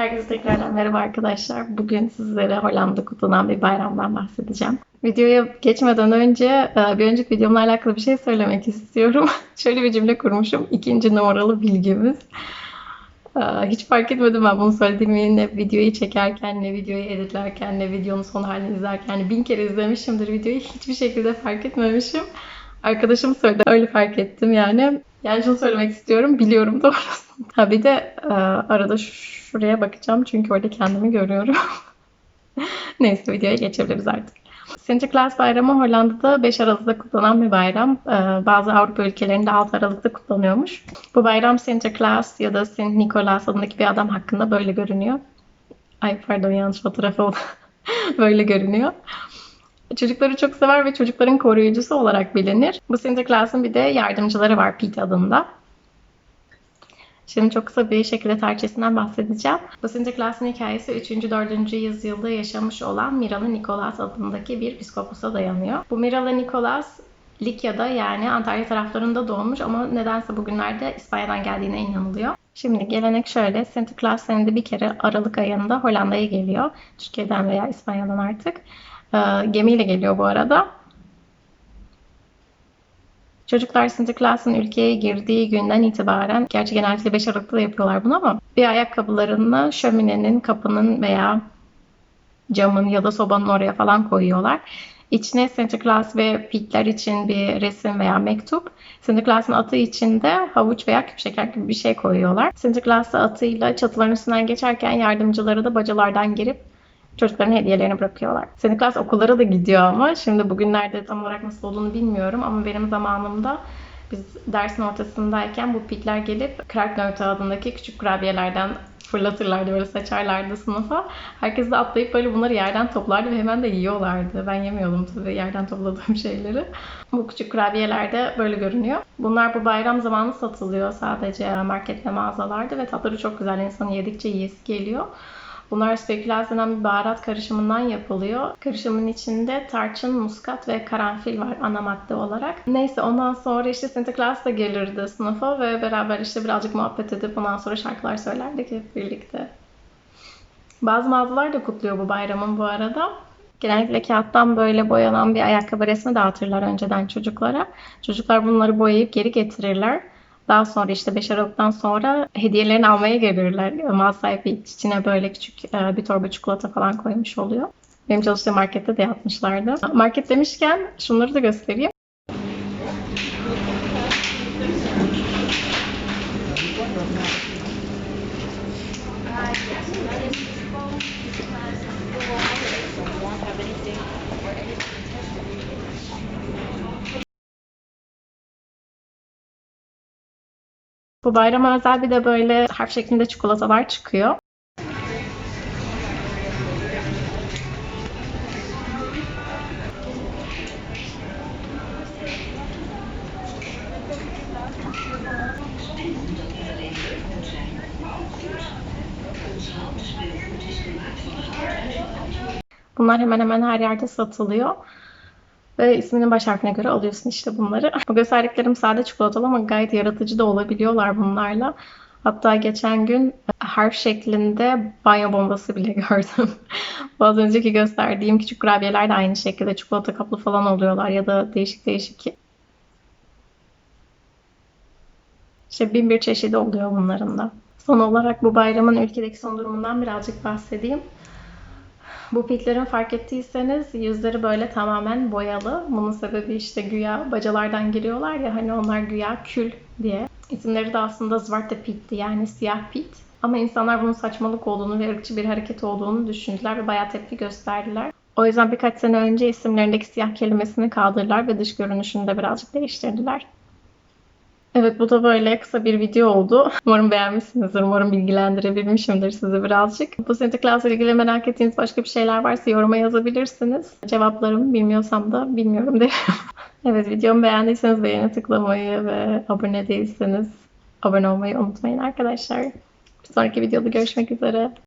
Herkese tekrardan merhaba arkadaşlar. Bugün sizlere Hollanda kutlanan bir bayramdan bahsedeceğim. Videoya geçmeden önce e, bir önceki videomla alakalı bir şey söylemek istiyorum. Şöyle bir cümle kurmuşum. İkinci numaralı bilgimiz. E, Hiç fark etmedim ben bunu söylediğimi ne videoyu çekerken, ne videoyu editlerken, ne videonun son halini izlerken. Bin kere izlemişimdir videoyu. Hiçbir şekilde fark etmemişim. Arkadaşım söyledi. Öyle fark ettim yani. Yani şunu söylemek istiyorum. Biliyorum doğrusu. Ha bir de e, arada şuraya bakacağım. Çünkü orada kendimi görüyorum. Neyse videoya geçebiliriz artık. Sinterklaas bayramı Hollanda'da 5 Aralık'ta kutlanan bir bayram. Ee, Bazı Avrupa ülkelerinde 6 Aralık'ta kutlanıyormuş. Bu bayram Sinterklaas ya da Sint Nikolaas adındaki bir adam hakkında böyle görünüyor. Ay pardon yanlış fotoğraf oldu. böyle görünüyor. Çocukları çok sever ve çocukların koruyucusu olarak bilinir. Bu Sinterklaas'ın bir de yardımcıları var Pete adında. Şimdi çok kısa bir şekilde tarihçesinden bahsedeceğim. Bu Sinterklaas'ın hikayesi 3. 4. yüzyılda yaşamış olan Miralı Nikolas adındaki bir piskoposa dayanıyor. Bu Miralı Nikolas Likya'da yani Antalya taraflarında doğmuş ama nedense bugünlerde İspanya'dan geldiğine inanılıyor. Şimdi gelenek şöyle. Sinterklaas senede bir kere Aralık ayında Hollanda'ya geliyor. Türkiye'den veya İspanya'dan artık. Ee, gemiyle geliyor bu arada. Çocuklar Sinterklaas'ın ülkeye girdiği günden itibaren, gerçi genellikle 5 Aralık'ta da yapıyorlar bunu ama bir ayakkabılarını şöminenin, kapının veya camın ya da sobanın oraya falan koyuyorlar. İçine Sinterklaas ve Pete'ler için bir resim veya mektup. Sinterklaas'ın atı için de havuç veya küp şeker gibi bir şey koyuyorlar. Sinterklaas atıyla çatıların üstünden geçerken yardımcıları da bacalardan girip çocukların hediyelerini bırakıyorlar. Sinterklaas okullara da gidiyor ama şimdi bugünlerde tam olarak nasıl olduğunu bilmiyorum ama benim zamanımda biz dersin ortasındayken bu pitler gelip Kraknöte adındaki küçük kurabiyelerden fırlatırlardı böyle saçarlardı sınıfa. Herkes de atlayıp böyle bunları yerden toplardı ve hemen de yiyorlardı. Ben yemiyordum tabii yerden topladığım şeyleri. Bu küçük kurabiyeler de böyle görünüyor. Bunlar bu bayram zamanı satılıyor sadece market ve mağazalarda ve tatları çok güzel. İnsanın yedikçe yiyesi geliyor. Bunlar spekülas denen bir baharat karışımından yapılıyor. Karışımın içinde tarçın, muskat ve karanfil var ana madde olarak. Neyse ondan sonra işte Sinterklaas da gelirdi sınıfa ve beraber işte birazcık muhabbet edip ondan sonra şarkılar söylerdik hep birlikte. Bazı mağazalar da kutluyor bu bayramın bu arada. Genellikle kağıttan böyle boyanan bir ayakkabı resmi dağıtırlar önceden çocuklara. Çocuklar bunları boyayıp geri getirirler. Daha sonra işte 5 Aralık'tan sonra hediyelerini almaya gelirler. Mağaza sahibi içine böyle küçük e, bir torba çikolata falan koymuş oluyor. Benim çalıştığım markette de yapmışlardı. Market demişken şunları da göstereyim. Bu bayrama özel bir de böyle harf şeklinde çikolatalar çıkıyor. Bunlar hemen hemen her yerde satılıyor. Ve isminin baş harfine göre alıyorsun işte bunları. Bu gösterdiklerim sade çikolatalı ama gayet yaratıcı da olabiliyorlar bunlarla. Hatta geçen gün harf şeklinde banyo bombası bile gördüm. Az önceki gösterdiğim küçük kurabiyeler de aynı şekilde çikolata kaplı falan oluyorlar ya da değişik değişik işte bin bir çeşidi oluyor bunların da. Son olarak bu bayramın ülkedeki son durumundan birazcık bahsedeyim. Bu pitlerin fark ettiyseniz yüzleri böyle tamamen boyalı. Bunun sebebi işte güya bacalardan giriyorlar ya hani onlar güya kül diye. İsimleri de aslında Zwarte Pitt'ti yani siyah pit. Ama insanlar bunun saçmalık olduğunu ve ırkçı bir hareket olduğunu düşündüler ve bayağı tepki gösterdiler. O yüzden birkaç sene önce isimlerindeki siyah kelimesini kaldırdılar ve dış görünüşünü de birazcık değiştirdiler. Evet bu da böyle kısa bir video oldu. Umarım beğenmişsinizdir. Umarım bilgilendirebilmişimdir sizi birazcık. Bu Sinterklaas ile ilgili merak ettiğiniz başka bir şeyler varsa yoruma yazabilirsiniz. Cevaplarımı bilmiyorsam da bilmiyorum derim. evet videomu beğendiyseniz beğeni tıklamayı ve abone değilseniz abone olmayı unutmayın arkadaşlar. Bir sonraki videoda görüşmek üzere.